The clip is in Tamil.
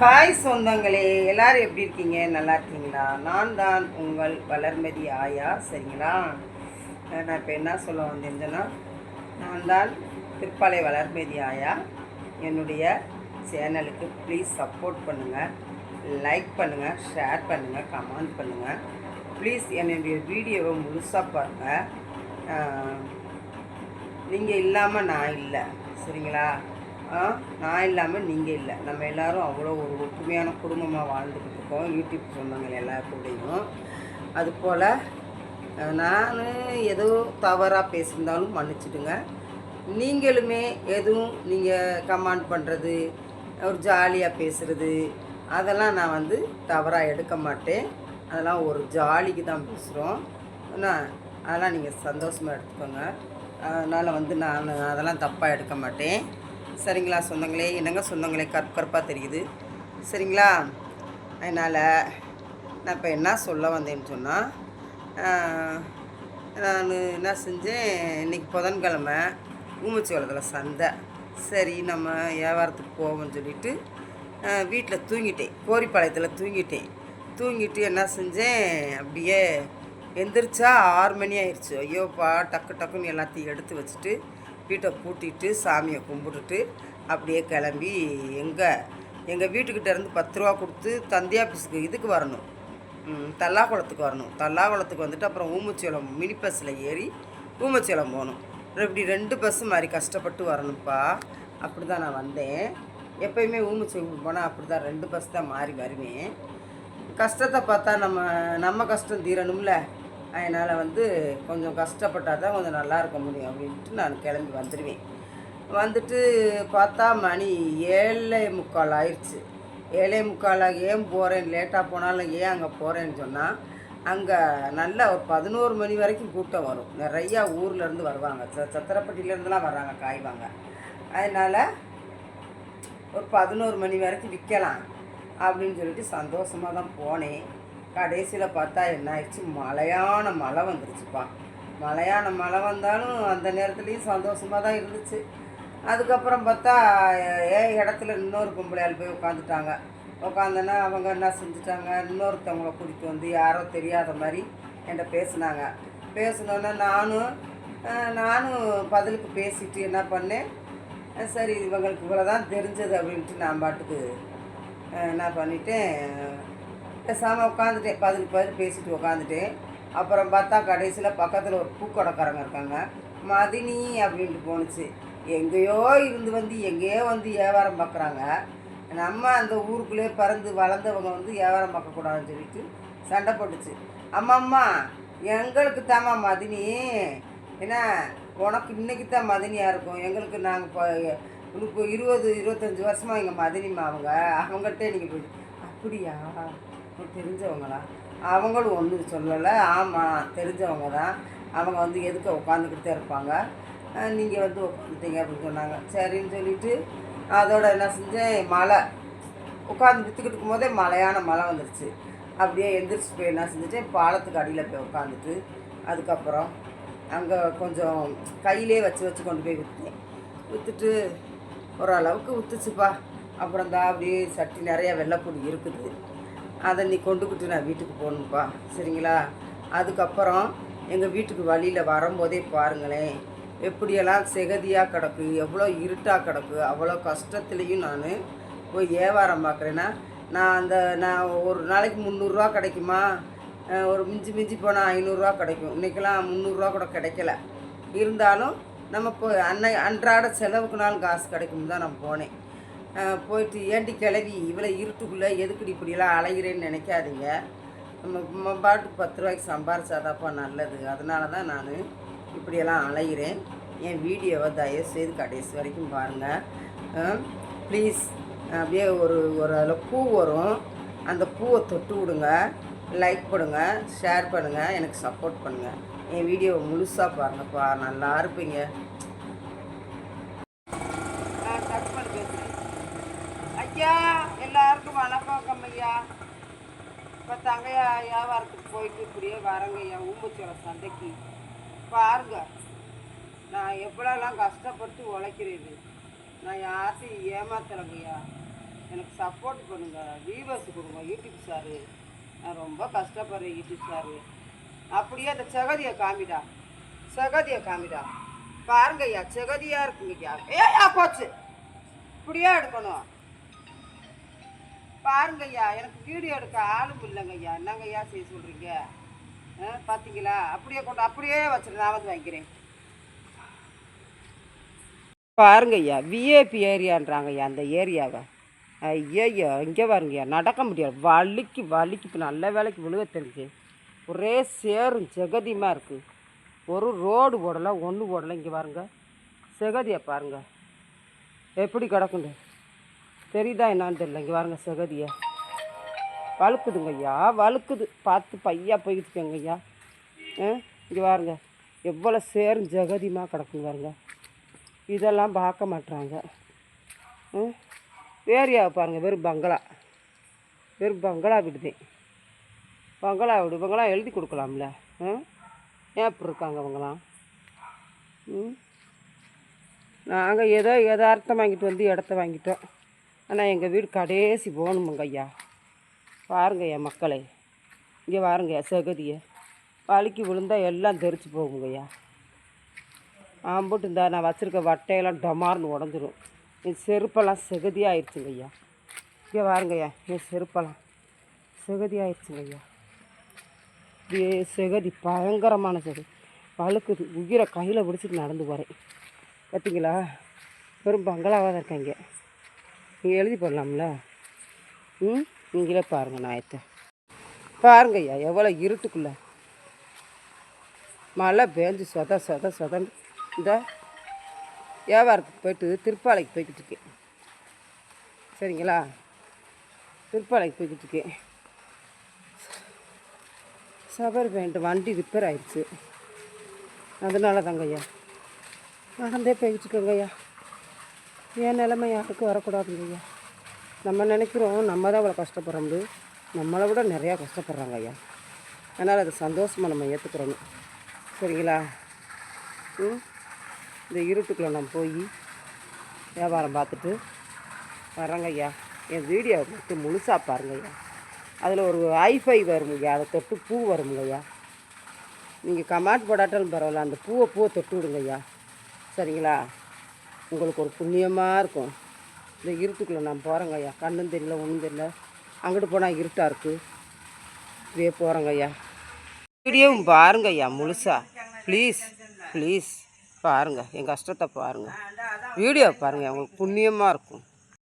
ஹாய் சொந்தங்களே எல்லாரும் எப்படி இருக்கீங்க? நல்லா இருக்கீங்களா? நான் தான் உங்கள் வளர்மதி ஆயா சரிங்களா? நான் இப்போ என்ன சொல்ல வந்திருந்தேன்னா நான் தான் திருப்பாலை வளர்மதி ஆயா. என்னுடைய சேனலுக்கு ப்ளீஸ் சப்போர்ட் பண்ணுங்கள் லைக் பண்ணுங்கள் ஷேர் பண்ணுங்கள் கமெண்ட் பண்ணுங்கள் ப்ளீஸ் என்னுடைய வீடியோவை முழுசாக பாருங்கள் நீங்கள் இல்லாமல் நான் இல்லை சரிங்களா? நான் இல்லாமல் நீங்கள் இல்லை. நம்ம எல்லாரும் அவ்வளோ ஒரு ஒற்றுமையான குடும்பமாக வாழ்ந்துக்கிட்டு இருக்கோம். யூடியூப் சொந்தங்கள் எல்லார் கூடயும் அதுபோல் நான் ஏதோ தவறாக பேசியிருந்தாலும் மன்னிச்சிடுங்க. நீங்களுமே எதுவும் நீங்கள் கமெண்ட் பண்ணுறது ஒரு ஜாலியாக பேசுகிறது அதெல்லாம் நான் வந்து தவறாக எடுக்க மாட்டேன். அதெல்லாம் ஒரு ஜாலிக்கு தான் பேசுகிறோம் என்ன அதெல்லாம் நீங்கள் சந்தோஷமாக எடுத்துக்கோங்க. அதனால் வந்து நான் அதெல்லாம் தப்பாக எடுக்க மாட்டேன். சரிங்களா சொந்தங்களே. என்னங்க சொந்தங்களே? கற் தெரியுது. சரிங்களா? அதனால் நான் இப்போ என்ன சொல்ல வந்தேன்னு சொன்னால் நான் என்ன செஞ்சேன் இன்றைக்கி புதன்கிழமை ஊமச்சோளத்தில் சந்தை. சரி நம்ம வியாபாரத்துக்கு போவோம்னு சொல்லிட்டு வீட்டில் தூங்கிட்டேன். கோரிப்பாளையத்தில் தூங்கிட்டேன். தூங்கிட்டு என்ன செஞ்சேன் அப்படியே எந்திரிச்சா ஆறு மணி ஆயிடுச்சு ஐயோப்பா டக்கு டக்குன்னு எல்லாத்தையும் எடுத்து வச்சுட்டு வீட்டை பூட்டிட்டு சாமியை கும்பிட்டுட்டு அப்படியே கிளம்பி எங்கே எங்கள் வீட்டுக்கிட்ட இருந்து பத்து ரூபா கொடுத்து தந்தி ஆஃபீஸுக்கு இதுக்கு வரணும். தல்லாகுளத்துக்கு தல்லாக்குளத்துக்கு வரணும். தல்லாகுளத்துக்கு வந்துட்டு அப்புறம் ஊமச்சோளம் மினி பஸ்ஸில் ஏறி ஊமச்சோளம் போகணும். இப்படி ரெண்டு பஸ்ஸு மாதிரி கஷ்டப்பட்டு வரணும்ப்பா. அப்படி தான் நான் வந்தேன். எப்பயுமே ஊமச்சோளம் போனால் அப்படி தான் ரெண்டு பஸ் தான் மாறி வருவேன் கஷ்டத்தை பார்த்தா நம்ம நம்ம கஷ்டம் தீரணும்ல. அதனால் வந்து கொஞ்சம் கஷ்டப்பட்டால் தான் கொஞ்சம் நல்லா இருக்க முடியும் அப்படின்ட்டு நான் கிளம்பி வந்துடுவேன். வந்துட்டு பார்த்தா மணி ஏழை முக்கால் ஆயிடுச்சு ஏழை முக்காலாக ஏன் போகிறேன் லேட்டாக போனாலும் ஏன் அங்கே போகிறேன்னு சொன்னால் அங்கே நல்ல ஒரு பதினோரு மணி வரைக்கும் கூட்டம் வரும். நிறையா ஊர்லேருந்து வருவாங்க. ச சத்திரப்பட்டியிலேருந்துலாம் வர்றாங்க காய்வாங்க. அதனால் ஒரு பதினோரு மணி வரைக்கும் விற்கலாம் அப்படின்னு சொல்லிட்டு சந்தோஷமாக தான் போனேன். கடைசியில் பார்த்தா என்ன ஆயிடுச்சு? மழையான மழை வந்துருச்சுப்பா. மழையான மழை வந்தாலும் அந்த நேரத்துலேயும் சந்தோஷமாக தான் இருந்துச்சு. அதுக்கப்புறம் பார்த்தா ஏ இடத்துல இன்னொரு பொம்பளையால் போய் உட்காந்துட்டாங்க. உட்காந்தோன்னா அவங்க என்ன செஞ்சுட்டாங்க? இன்னொருத்தவங்கள கூட்டிகிட்டு வந்து யாரோ தெரியாத மாதிரி என்கிட்ட பேசினாங்க. பேசினோன்னே நானும் நானும் பதிலுக்கு பேசிட்டு என்ன பண்ணேன்? சரி இவங்களுக்கு இவ்வளோ தான் தெரிஞ்சது அப்படின்ட்டு நான் பாட்டுக்கு என்ன பண்ணிட்டேன்? பேசாமல் உட்காந்துட்டேன் பதில் பதில் பேசிட்டு உட்காந்துட்டேன் அப்புறம் பார்த்தா கடைசியில் பக்கத்தில் ஒரு பூக்கடைக்காரங்க இருக்காங்க. மதினி அப்படின்ட்டு போணுச்சு. எங்கேயோ இருந்து வந்து எங்கேயோ வந்து வியாபாரம் பார்க்குறாங்க. நம்ம அந்த ஊருக்குள்ளே பிறந்து வளர்ந்தவங்க வந்து வியாபாரம் பார்க்கக்கூடாதுன்னு சொல்லிட்டு சண்டை போட்டுச்சு. அம்மா அம்மா எங்களுக்கு தாம்மா மதினி. என்ன உனக்கு இன்றைக்கி தான் மதினியாக இருக்கும்? எங்களுக்கு நாங்கள் இப்போ இப்போ இருபது இருபத்தஞ்சி வருஷமாக எங்கள் மதினிமா அவங்க. அவங்கள்ட்டே நீங்கள் போய் அப்படியா? தெரிஞ்சவங்களா? அவங்களும் ஒன்றும் சொல்லலை. ஆமாம் தெரிஞ்சவங்க தான். அவங்க வந்து எதுக்கு உட்காந்துக்கிட்டே இருப்பாங்க? நீங்கள் வந்து உட்காந்துட்டீங்க அப்படின்னு சொன்னாங்க. சரின்னு சொல்லிட்டு அதோட என்ன செஞ்சேன்? மழை. உட்காந்து விற்றுக்கிட்டு இருக்கும்போதே மழையான மழை வந்துருச்சு. அப்படியே எந்திரிச்சு போய் என்ன செஞ்சுட்டேன்? பாலத்துக்கு அடியில் போய் உட்காந்துட்டு அதுக்கப்புறம் அங்கே கொஞ்சம் கையிலே வச்சு வச்சு கொண்டு போய் விற்றேன் விற்றுட்டு ஓரளவுக்கு விற்றுச்சுப்பா அப்புறம் தான் அப்படியே சட்டி நிறையா வெள்ளைப்பூடி இருக்குது. அதை நீ கொண்டுக்கிட்டு நான் வீட்டுக்கு போகணும்ப்பா சரிங்களா? அதுக்கப்புறம் எங்கள் வீட்டுக்கு வழியில் வரும்போதே பாருங்களேன். எப்படியெல்லாம் செகதியாக கிடக்கு எவ்வளோ இருட்டாக கிடக்கு அவ்வளோ கஷ்டத்துலேயும் நான் போய் வியாபாரம் பார்க்குறேன்னா நான் அந்த நான் ஒரு நாளைக்கு முந்நூறுரூவா கிடைக்குமா? ஒரு மிஞ்சி மிஞ்சி போனால் ஐநூறுரூவா கிடைக்கும். இன்றைக்கெல்லாம் முந்நூறுரூவா கூட கிடைக்கல. இருந்தாலும் நம்ம இப்போ அன்னை அன்றாட செலவுக்குனாலும் காசு கிடைக்கும் தான் நான் போனேன். போயிட்டு ஏண்டி கிளவி? இவ்வளோ இருட்டுக்குள்ளே எதுக்குடி இப்படியெல்லாம் அலைகிறேன்னு நினைக்காதீங்க. நம்ம நம்ம பாட்டுக்கு பத்து ரூபாய்க்கு சம்பாரிச்சாதாப்பா நல்லது. அதனால தான் நான் இப்படியெல்லாம் அலைகிறேன் என் வீடியோவை தயவு செய்து கடைசி வரைக்கும் பாருங்கள் ப்ளீஸ் அப்படியே ஒரு ஒரு அதில் பூ வரும். அந்த பூவை தொட்டு விடுங்க. லைக் பண்ணுங்க. ஷேர் பண்ணுங்கள் எனக்கு சப்போர்ட் பண்ணுங்கள் என் வீடியோவை முழுசாக பாருங்கப்பா. நல்லா இருப்பீங்க. ஐயா எல்லாருக்கும் வணக்கம் ஐயா இப்போ தங்கையா வியாபாரத்துக்கு போயிட்டு இப்படியே வரங்க ஐயா ஊம்பச்சோளம் சந்தைக்கு. பாருங்க நான் எவ்வளோலாம் கஷ்டப்பட்டு உழைக்கிறது நான் யார்ட்டையும் ஏமாத்தலைங்கய்யா எனக்கு சப்போர்ட் பண்ணுங்க வியூவர்ஸ் கொடுங்க யூடியூப் சாரு நான் ரொம்ப கஷ்டப்படுறேன் யூடியூப் சாரு அப்படியே அந்த செகதியை காமிடா செகதியை காமிடா. பாருங்க ஐயா செகதியா இருக்குங்க ஐயா. ஏயா போச்சு. இப்படியே எடுக்கணும். பாருங்க ஐயா எனக்கு வீடியோ எடுக்க ஆளும் இல்லைங்க ஐயா செய்ய சொல்கிறீங்க பார்த்தீங்களா அப்படியே கொண்டு அப்படியே வச்சுரு நான் வந்து வாங்கிக்கிறேன். பாருங்க ஐயா விஏபி ஏரியான்றாங்கய்யா அந்த ஏரியாவை. ஐயய்யா இங்கே பாருங்கய்யா நடக்க முடியாது. வலிக்கு வலிக்கு இப்போ நல்ல வேலைக்கு விழுக தெரிஞ்சு ஒரே சேரும் ஜெகதியமாக இருக்குது ஒரு ரோடு போடலை ஒன்று போடலை இங்கே பாருங்க. செகதியை பாருங்க. எப்படி கிடக்குண்டு? தெரியுதா என்னான்னு தெரியல. இங்கே வாருங்க சகதியை. வழுக்குதுங்க ஐயா வழுக்குது. பார்த்து பையா போய்கிட்டு ஐயா. ஆ இங்கே பாருங்க. எவ்வளோ சேரும் ஜெகதியமாக கிடக்குங்க பாருங்க. இதெல்லாம் பார்க்க மாட்றாங்க. ம் ஏரியாவை பாருங்கள் வெறும் பங்களா. வெறும் பங்களா விடுதே. பங்களா விடு பங்களா எழுதி கொடுக்கலாம்ல. ம் ஏன் இப்படி இருக்காங்க அவங்களாம் ம் நாங்கள் ஏதோ யதார்த்தம் வாங்கிட்டு வந்து இடத்த வாங்கிட்டோம். ஆனால் எங்கள் வீடு கடைசி போகணுமுங்க ஐயா. பாருங்கய்யா மக்களை. இங்கே பாருங்கய்யா செகதியை. வலிக்கு விழுந்தா எல்லாம் தெரிச்சு போகுங்க ஐயா. ஆம்புட்டு நான் வச்சுருக்க வட்டையெல்லாம் டமார்னு உடஞ்சிரும். என் செருப்பெல்லாம் செகதி ஆயிடுச்சுங்க ஐயா. இங்கே பாருங்கய்யா என் செருப்பெல்லாம் செகதி ஆயிடுச்சுங்க ஐயா. இது செகதி பயங்கரமான செகதி. வழுக்குது. உயிரை கையில் பிடிச்சிட்டு நடந்து போகிறேன் பார்த்தீங்களா வெறும் பங்களாவாக தான் இருக்கேன் இங்கே. நீங்கள் எழுதி போடலாம்ல? ம்? நீங்களே பாருங்கள் நாயத்தை பாருங்க ஐயா எவ்வளோ இருட்டுக்குள்ளே. மழை பேஞ்சு சொத சொத சொத இந்த வியாபாரத்துக்கு போயிட்டு திருப்பாலைக்கு போய்கிட்டு இருக்கேன். சரிங்களா? திருப்பாலைக்கு போய்கிட்டு இருக்கேன். சபர் பேண்ட் வண்டி ரிப்பேர் ஆயிடுச்சு. அதனால தாங்க ஐயா. நடந்தே போய்கிட்டு இருக்கேங்க ஐயா. என் நிலைமை யாருக்கும் வரக்கூடாதுங்க ஐயா நம்ம நினைக்கிறோம் நம்ம தான் அவ்வளோ கஷ்டப்படுறோம்னு நம்மளை விட நிறையா கஷ்டப்படுறாங்க ஐயா. அதனால் அது சந்தோஷமாக நம்ம ஏற்றுக்கிறோம் சரிங்களா? ம்? இந்த இருட்டுக்குள்ளே நான் போய் வியாபாரம் பார்த்துட்டு வரேங்க ஐயா. என் வீடியோவை மட்டும் முழுசாக பாருங்க ஐயா. அதில் ஒரு ஐஃபை வரும் ஐயா. அதை தொட்டு பூ வருங்க ஐயா. நீங்கள் கமாண்ட் போடாட்டாலும் பரவாயில்ல. அந்த பூவை பூவை தொட்டு விடுங்க ஐயா. சரிங்களா? உங்களுக்கு ஒரு புண்ணியமாக இருக்கும். இந்த இருட்டுக்குள்ளே நான் போகிறேங்க ஐயா. கண்ணும் தெரியல ஒன்றும் தெரியல. அங்கிட்டு போனால் இருட்டாக இருக்குது இப்படியே போகிறேங்க ஐயா. வீடியோவும் பாருங்க ஐயா முழுசா. ப்ளீஸ் ப்ளீஸ் பாருங்கள் என் கஷ்டத்தை பாருங்கள் வீடியோ பாருங்கள் உங்களுக்கு புண்ணியமாக இருக்கும்.